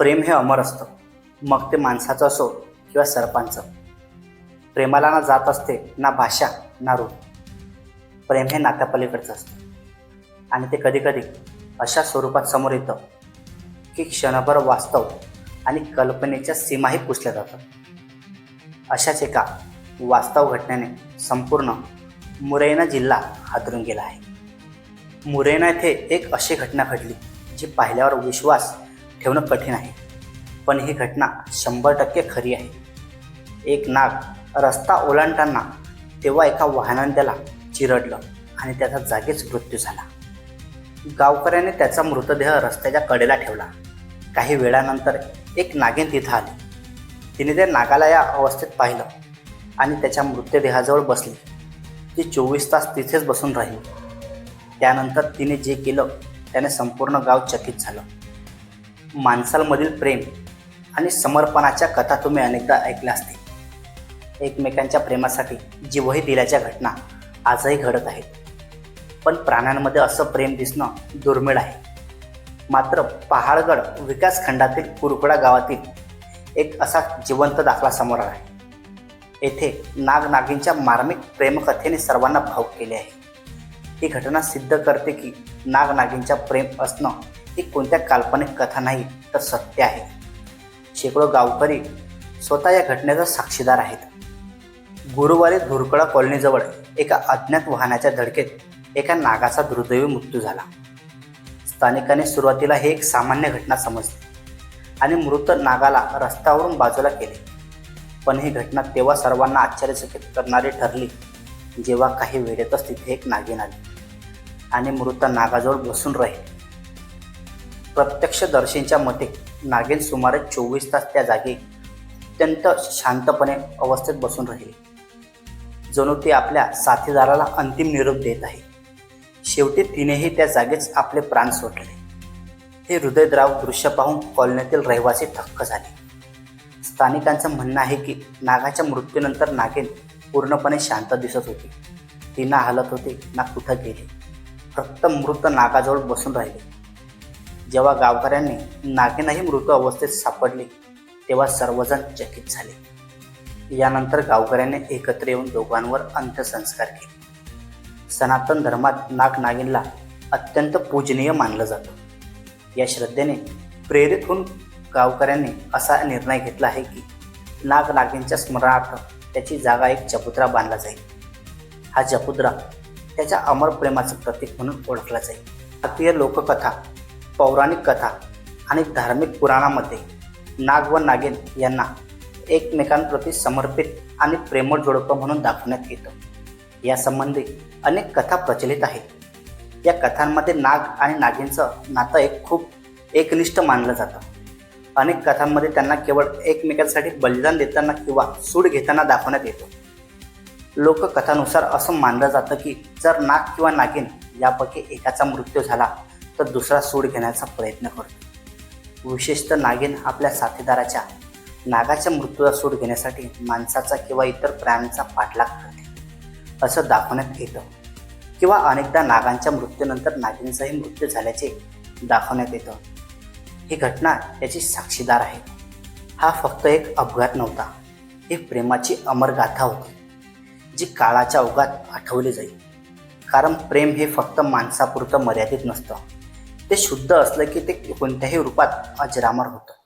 प्रेम हे अमर असतं. मग ते माणसाचं असो किंवा सर्पांचं. प्रेमाला ना जात असते ना भाषा ना रूप. प्रेम हे नात्यापलीकडचं असतं. आणि ते कधीकधी अशा स्वरूपात समोर येतं की क्षणभर वास्तव आणि कल्पनेच्या सीमाही पुसल्या जातात. अशाच एका वास्तव घटनेने संपूर्ण मुरैना जिल्हा हादरून गेला आहे. मुरैना येथे एक अशी घटना घडली जी पाहिल्यावर विश्वास ठेवणं कठीण आहे. पण ही घटना शंभर टक्के खरी आहे. एक नाग रस्ता ओलांडताना तेव्हा एका वाहनाने त्याला चिरडलं आणि त्याचा जागीच मृत्यू झाला. गावकऱ्याने त्याचा मृतदेह रस्त्याच्या कडेला ठेवला. काही वेळानंतर एक नागिन तिथं आली. तिने त्या नागाला या अवस्थेत पाहिलं आणि त्याच्या मृतदेहाजवळ बसली. ती चोवीस तास तिथेच बसून राहिली. त्यानंतर तिने जे केलं त्याने संपूर्ण गाव चकित झालं. माणसांमधील प्रेम आणि समर्पणाच्या कथा तुम्ही अनेकदा ऐकल्या असतील. एकमेकांच्या प्रेमासाठी जीवही दिल्याच्या घटना आजही घडत आहेत. पण प्राण्यांमध्ये असं प्रेम दिसणं दुर्मिळ आहे. मात्र पहाडगड विकासखंडातील कुरकुडा गावातील एक असा जिवंत दाखला समोर आहे. येथे नागनागींच्या मार्मिक प्रेमकथेने सर्वांना भावूक केले आहे. ही घटना सिद्ध करते की नागनागींच्या प्रेम असणं ही कोणत्या काल्पनिक कथा नाही तर सत्य आहे. शेकडो गावकरी स्वतः या घटनेचा साक्षीदार आहेत. गुरुवारी धुरकडा कॉलनीजवळ एका अज्ञात वाहनाच्या धडकेत एका नागाचा दुर्दैवी मृत्यू झाला. स्थानिकांनी सुरुवातीला हे एक सामान्य घटना समजली आणि मृत नागाला रस्त्यावरून बाजूला केले. पण ही घटना तेव्हा सर्वांना आश्चर्यचकित करणारी ठरली जेव्हा काही वेळेतच तिथे एक नागिन आली आणि मृत नागाजवळ बसून राहील. प्रत्यक्षदर्शींच्या मते नागिन सुमारे चोवीस तास त्या जागी अत्यंत शांतपणे अवस्थेत बसून राहिले. जणू ती आपल्या साथीदाराला अंतिम निरोप देत आहे. शेवटी तिनेही त्या जागेच आपले प्राण सोडले. हे हृदयद्राव दृश्य पाहून कॉलनीतील रहिवासी थक्क झाले. स्थानिकांचं म्हणणं आहे की नागाच्या मृत्यूनंतर नागेन पूर्णपणे शांत दिसत होती. ती ना हलत होती ना कुठं गेली. फक्त मृत नागाजवळ बसून राहिले. जेव्हा गावकऱ्यांनी नागिनही मृत अवस्थेत सापडली तेव्हा सर्वजण चकित झाले. यानंतर गावकऱ्यांनी एकत्र येऊन दोघांवर अंत्यसंस्कार केले. सनातन धर्मात नाग नागिनला अत्यंत पूजनीय मानलं जातं. या श्रद्धेने प्रेरित होऊन गावकऱ्यांनी असा निर्णय घेतला आहे की नाग नागिनच्या स्मरणार्थ त्याची जागा एक चपुत्रा बांधला जाईल. हा चपुत्रा त्याच्या अमर प्रेमाचं प्रतीक म्हणून ओळखला जाईल. भारतीय लोककथा पौराणिक कथा आणि धार्मिक पुराणामध्ये नाग व नागिन यांना एकमेकांप्रती समर्पित आणि प्रेमळ जोडपं म्हणून दाखवण्यात येतं. यासंबंधी अनेक कथा प्रचलित आहेत. या कथांमध्ये नाग आणि नागिनचं नातं एक खूप एकनिष्ठ मानलं जातं. अनेक कथांमध्ये त्यांना केवळ एकमेकांसाठी बलिदान देताना किंवा सूड घेताना दाखवण्यात येतो. लोककथानुसार असं मानलं जातं की जर नाग किंवा नागिन यापैकी एकाचा मृत्यू झाला तर दुसरा सूड घेण्याचा प्रयत्न करतो विशेषतः नागिन आपल्या साथीदाराच्या नागाच्या मृत्यूचा सूड घेण्यासाठी माणसाचा किंवा इतर प्राण्यांचा पाठलाग करते. असं दाखवण्यात येतं. किंवा अनेकदा नागांच्या मृत्यूनंतर नागिनचाही मृत्यू झाल्याचे दाखवण्यात येतं. ही घटना याची साक्षीदार आहे. हा फक्त एक अपघात नव्हता ही प्रेमाची अमर गाथा होती जी काळाच्या ओघात आठवली जाईल. कारण प्रेम हे फक्त माणसापुरतं मर्यादित नसतं. ते शुद्ध असलं की ते कोणत्याही रूपात अजरामर होतं.